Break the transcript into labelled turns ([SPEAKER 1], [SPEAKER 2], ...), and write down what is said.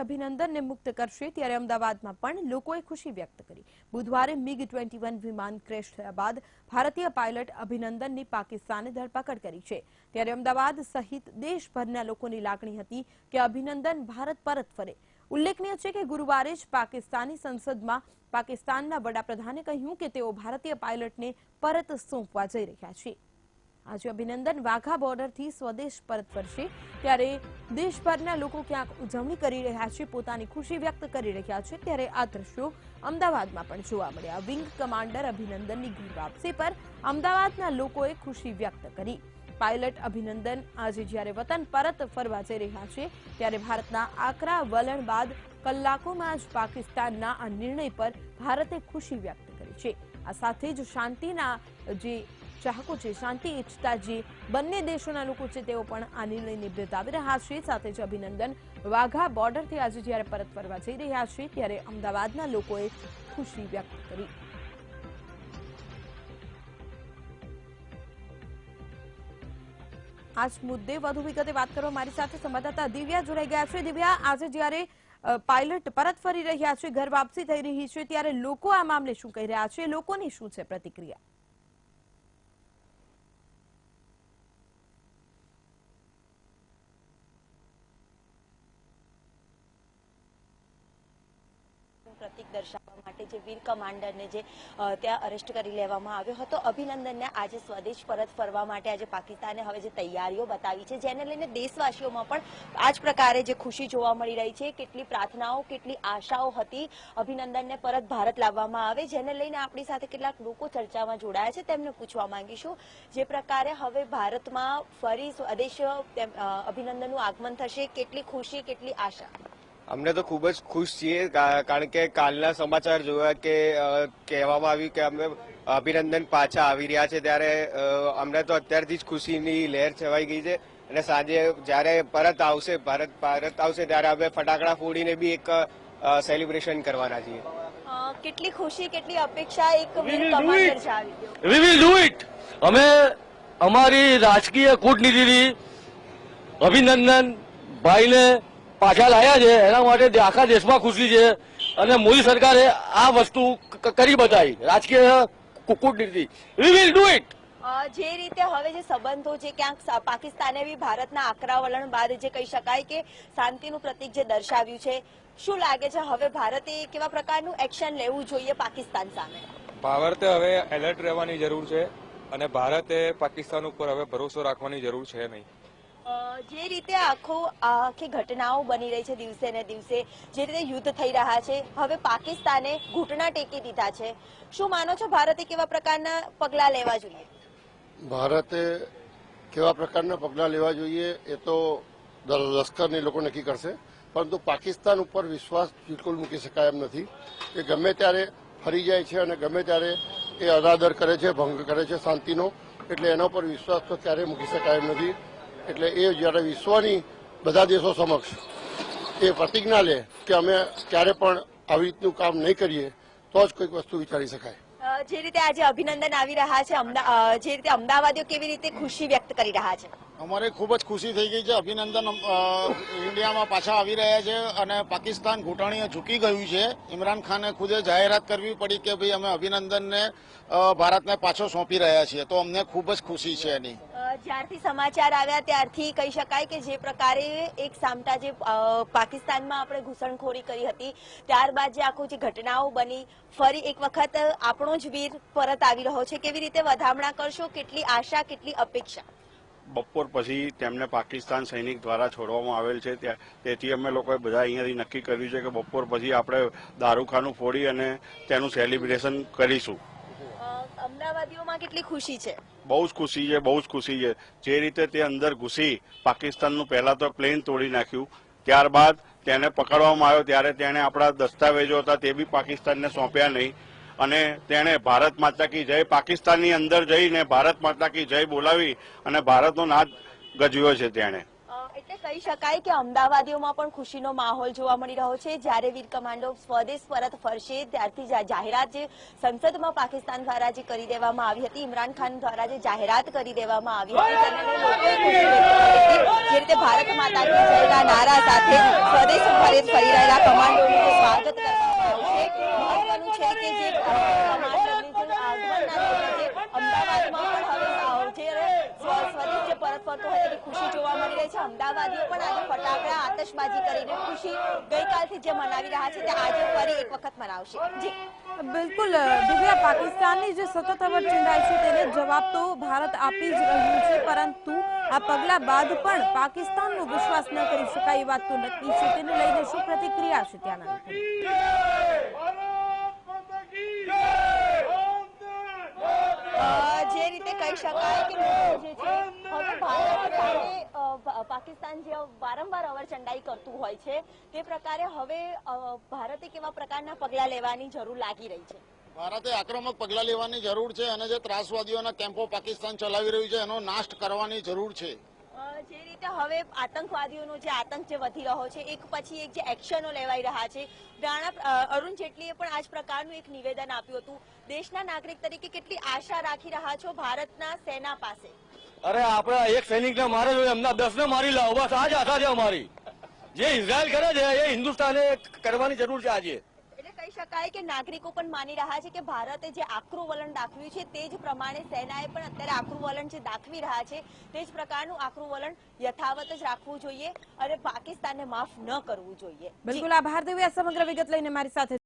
[SPEAKER 1] અભિનંદનને મુક્ત કરશે ત્યારે અમદાવાદમાં પણ લોકોએ ખુશી વ્યક્ત કરી. બુધવારે મિગ ટ્વેન્ટી વન વિમાન ક્રેશ થયા બાદ ભારતીય પાયલટ અભિનંદનની પાકિસ્તાને ધરપકડ કરી છે. ત્યારે અમદાવાદ સહિત દેશભરના લોકોની લાગણી હતી કે અભિનંદન ભારત પરત ફરે. ઉલ્લેખનીય છે કે ગુરુવારે જ પાકિસ્તાની સંસદમાં પાકિસ્તાનના વડાપ્રધાને કહ્યું કે તેઓ ભારતીય પાયલટને પરત સોંપવા જઈ રહ્યા છે. આજે અભિનંદન વાઘા બોર્ડરથી સ્વદેશ પરત ફરશે ત્યારે દેશભરના લોકો ક્યાંક ઉજવણી કરી રહ્યા છે, પોતાની ખુશી વ્યક્ત કરી રહ્યા છે ત્યારે આ દ્રશ્યો અમદાવાદમાં પણ જોવા મળ્યા. વિંગ કમાન્ડર અભિનંદનની ઘર વાપસી પર અમદાવાદના લોકોએ ખુશી વ્યક્ત કરી. પાયલટ અભિનંદન આજે જ્યારે વતન પરત ફરવા જઈ રહ્યા છે, ત્યારે ભારતના આકરા વલણ બાદ કલાકોમાં જ પાકિસ્તાનના આ નિર્ણય પર ભારતે ખુશી વ્યક્ત કરી છે. આ સાથે જ શાંતિના જે ચાહકો છે, શાંતિ બંને દેશોના લોકો તેઓ પણ આ નિર્ણયને બિરદાવી છે. સાથે જ અભિનંદન. વાઘા બોર્ડરથી આજે જ્યારે પરત ફરવા જઈ રહ્યા છે, ત્યારે અમદાવાદના લોકોએ ખુશી વ્યક્ત કરી. આ મુદ્દે વધુ વિગતે વાત કરવા મારી સાથે સંવાદદાતા દિવ્યા જોડાઈ ગયા છે. દિવ્યા, આજે જ્યારે પાયલટ પરત ફરી રહ્યા છે, ઘર વાપસી થઈ રહી છે, ત્યારે લોકો આ મામલે શું કહી રહ્યા છે? લોકોની શું છે પ્રતિક્રિયા?
[SPEAKER 2] પ્રતિક દર્શાવવા માટે જે વીર કમાન્ડરને જે ત્યાં અરેસ્ટ કરી લેવામાં આવ્યો હતો. અભિનંદનને આજે સ્વદેશ પરત ફરવા માટે આજે પાકિસ્તાને હવે જે તૈયારીઓ બતાવી છે, જેને લઈને દેશવાસીઓમાં પણ આ જ પ્રકારે જે ખુશી જોવા મળી રહી છે, કેટલી પ્રાર્થનાઓ, કેટલી આશાઓ હતી અભિનંદનને પરત ભારત લાવવામાં આવે, જેને લઈને આપણી સાથે કેટલાક લોકો ચર્ચામાં જોડાયા છે. તેમને પૂછવા માંગીશું, જે પ્રકારે હવે ભારતમાં ફરી સ્વદેશ અભિનંદનનું આગમન થશે, કેટલી ખુશી, કેટલી આશા?
[SPEAKER 3] અમને તો ખૂબ જ ખુશ છીએ કારણ કે કાલના સમાચાર જોયા કે કહેવામાં આવ્યું કે અમે અભિનંદન પાછા આવી રહ્યા છે ત્યારે અમને તો અત્યારથી જ ખુશીની લહેર છવાઈ ગઈ છે અને સાંજે જ્યારે પરત આવશે ભારત ભારત આવશે ત્યારે અમે ફટાકડા ફોડીને બી એક સેલિબ્રેશન કરવાના છીએ.
[SPEAKER 2] કેટલી ખુશી કેટલી અપેક્ષા એક વીર કમાન્ડર છે આવી ગયો.
[SPEAKER 4] વી વિલ ડુ ઇટ અમે અમારી રાજકીય કૂટનીતિથી અભિનંદન ભાઈને પાછા લાયા છે. એના માટે આખા દેશમાં ખુશી છે. અને મોદી સરકારે આ વસ્તુ કરી બતાવી. રાજકીય કૂટનીતિ. વી વિલ ડુ ઇટ
[SPEAKER 2] જે રીતે હવે જે સંબંધો છે ક્યાંક પાકિસ્તાને બી ભારતના આકરા વલણ બાદ જે કહી શકાય કે શાંતિનું પ્રતીક જે દર્શાવ્યું છે શું લાગે છે હવે ભારતે કેવા પ્રકારનું એક્શન લેવું જોઈએ પાકિસ્તાન સામે?
[SPEAKER 5] ભારતે હવે એલર્ટ રહેવાની જરૂર છે અને ભારતે પાકિસ્તાન ઉપર હવે ભરોસો રાખવાની જરૂર છે નહીં.
[SPEAKER 2] જે રીતે આખો આખી ઘટનાઓ બની રહી છે દિવસે ને દિવસે, જે રીતે યુદ્ધ થઈ રહ્યા છે, હવે પાકિસ્તાને ઘૂંટણા ટેકી દીધા છે. શું માનો છો ભારતે કેવા પ્રકારના પગલા લેવા જોઈએ?
[SPEAKER 6] ભારતે કેવા પ્રકારના પગલાં લેવા જોઈએ એ તો લશ્કરની લોકો નક્કી કરશે. પરંતુ પાકિસ્તાન ઉપર વિશ્વાસ બિલકુલ મૂકી શકાય એમ નથી. કે ગમે ત્યારે ફરી જાય છે અને ગમે ત્યારે એ અનાદર કરે છે, ભંગ કરે છે શાંતિનો, એટલે એના ઉપર વિશ્વાસ તો ક્યારેય મૂકી શકાય એમ નથી. એટલે એ જ્યારે વિશ્વની બધા દેશો સમક્ષ એ પ્રતિજ્ઞા લે કે અમે ક્યારે પણ આવી રીતનું કામ નહીં કરીએ તો જ કોઈક વસ્તુ વિચારી શકાય.
[SPEAKER 2] જે રીતે આજે અભિનંદન આવી રહ્યા છે જે રીતે અમદાવાદીઓ કેવી રીતે ખુશી વ્યક્ત કરી રહ્યા છે?
[SPEAKER 7] અમારે ખૂબ જ ખુશી થઈ ગઈ છે અભિનંદન ઇન્ડિયામાં પાછા આવી રહ્યા છે અને પાકિસ્તાન ઘૂંટણીએ ઝૂકી ગયું છે. ઇમરાન ખાને ખુદે જાહેરાત કરવી પડી કે ભાઈ અમે અભિનંદનને ભારતને પાછો સોંપી રહ્યા છીએ તો અમને ખૂબ જ ખુશી છે એની.
[SPEAKER 2] જ્યારથી સમાચાર આવ્યા ત્યારથી કહી શકાય કે જે પ્રકારે એક સામટા જે પાકિસ્તાનમાં આપણે ઘૂસણખોરી કરી હતી. ત્યારબાદ જે આખું જે ઘટનાઓ બની ફરી એક વખત આપણો જ વીર પરત આવી રહ્યો છે. કેવી રીતે વધામણા કરશો? કેટલી આશા કેટલી અપેક્ષા?
[SPEAKER 8] બપોર પછી તેમને પાકિસ્તાન સૈનિક દ્વારા છોડવામાં આવેલ છે. તેથી અમે લોકોએ બધા અહીંયાથી નક્કી કર્યું છે કે બપોર પછી આપણે દારૂખાનું ફોડી અને તેનું સેલિબ્રેશન કરીશું.
[SPEAKER 2] અમદાવાદીઓમાં કેટલી ખુશી છે?
[SPEAKER 8] બહુ જ ખુશી છે, બહુ જ ખુશી છે. જે રીતે તે અંદર ઘૂસી પાકિસ્તાનનું પહેલા તો પ્લેન તોડી નાખ્યું. ત્યારબાદ તેને પકડવામાં આવ્યો, ત્યારે તેણે આપણા દસ્તાવેજો હતા તે બી પાકિસ્તાનને સોંપ્યા નહીં. અને તેણે ભારત માતા કી જય પાકિસ્તાનની અંદર જઈને ભારત માતા કી જય બોલાવી અને ભારતનો નાદ ગજવ્યો છે તેણે.
[SPEAKER 2] કહી શકાય કે અમદાવાદીઓમાં પણ ખુશીનો માહોલ જોવા મળી રહ્યો છે. જ્યારે વીર કમાન્ડો સ્વદેશ પરત ફરશે, ત્યારથી જાહેરાત જે સંસદમાં પાકિસ્તાન દ્વારા જે કરી દેવામાં આવી હતી, ઇમરાન ખાન દ્વારા જે જાહેરાત કરી દેવામાં આવી હતી જે રીતે ભારત માતા નારા સાથે સ્વદેશ પરત ફરી સ્વાગત કરવામાં આવશે મહત્વનું છે કે જે આગમનના લીધે જે અમદાવાદમાં પણ હવે અ, જે સ્વ- જે હોય ખુશી જોવા મળી રહી છે. અમદાવાદીઓ પણ આજે ફટાકડા આતશબાજી કરીને ખુશી ગઈકાલથી જે મનાવી રહ્યા છે તે આજે ફરી એક વખત મનાવશે. જી.
[SPEAKER 1] બિલકુલ દિવ્યા પાકિસ્તાનની જે સતત હવે ચિંગાઈ છે તેને જવાબ તો ભારત આપી જ રહ્યું છે પરંતુ આ પગલા બાદ પણ પાકિસ્તાનનો વિશ્વાસ ન કરી શકાય એ વાત તો નક્કી છે. તેને લઈને શું પ્રતિક્રિયા છે ત્યાંના
[SPEAKER 2] જે રીતે કહી શકાય કે લોકો જે છે હવે ભારત સામે અ, પા- પાકિસ્તાન જે વારંવાર અવરચંડાઈ કરતું હોય છે તે પ્રકારે હવે ભારતે કેવા પ્રકારના પગલા લેવાની જરૂર લાગી રહી છે?
[SPEAKER 7] ભારતે આક્રમક પગલાં લેવાની જરૂર છે અને જે ત્રાસવાદીઓના કેમ્પો પાકિસ્તાન ચલાવી રહ્યું છે એનો નાશ કરવાની જરૂર છે.
[SPEAKER 2] જે રીતે હવે આતંકવાદીઓનો જે આતંક જે વધી રહ્યો છે એક પછી એક જે એક્શનો લેવાઈ રહ્યા છે રાણા અરુણ જેટલીએ પણ આ જ પ્રકારનું એક નિવેદન આપ્યું હતું. દેશના નાગરિક તરીકે કેટલી આશા રાખી રહ્યા છો ભારતના સેના પાસે?
[SPEAKER 4] અરે આપણે એક સૈનિકને મારે જોઈએ એમના દસ ને મારી લાવો બસ આજ આશા છે અમારી. જે ઇઝરાયલ કરે છે એ હિન્દુસ્તાને કરવાની જરૂર છે આજે.
[SPEAKER 2] કહી શકાય કે નાગરિકો પણ માની રહ્યા છે કે ભારતે જે આકરું વલણ દાખવ્યું છે તે જ પ્રમાણે સેનાએ પણ અત્યારે આકરું વલણ જે દાખવી રહ્યા છે તે જ પ્રકારનું આકરું વલણ યથાવત જ રાખવું જોઈએ અને પાકિસ્તાનને માફ ન કરવું જોઈએ.
[SPEAKER 1] બિલકુલ આભાર દિવ્યા સમગ્ર વિગત લઈને મારી સાથે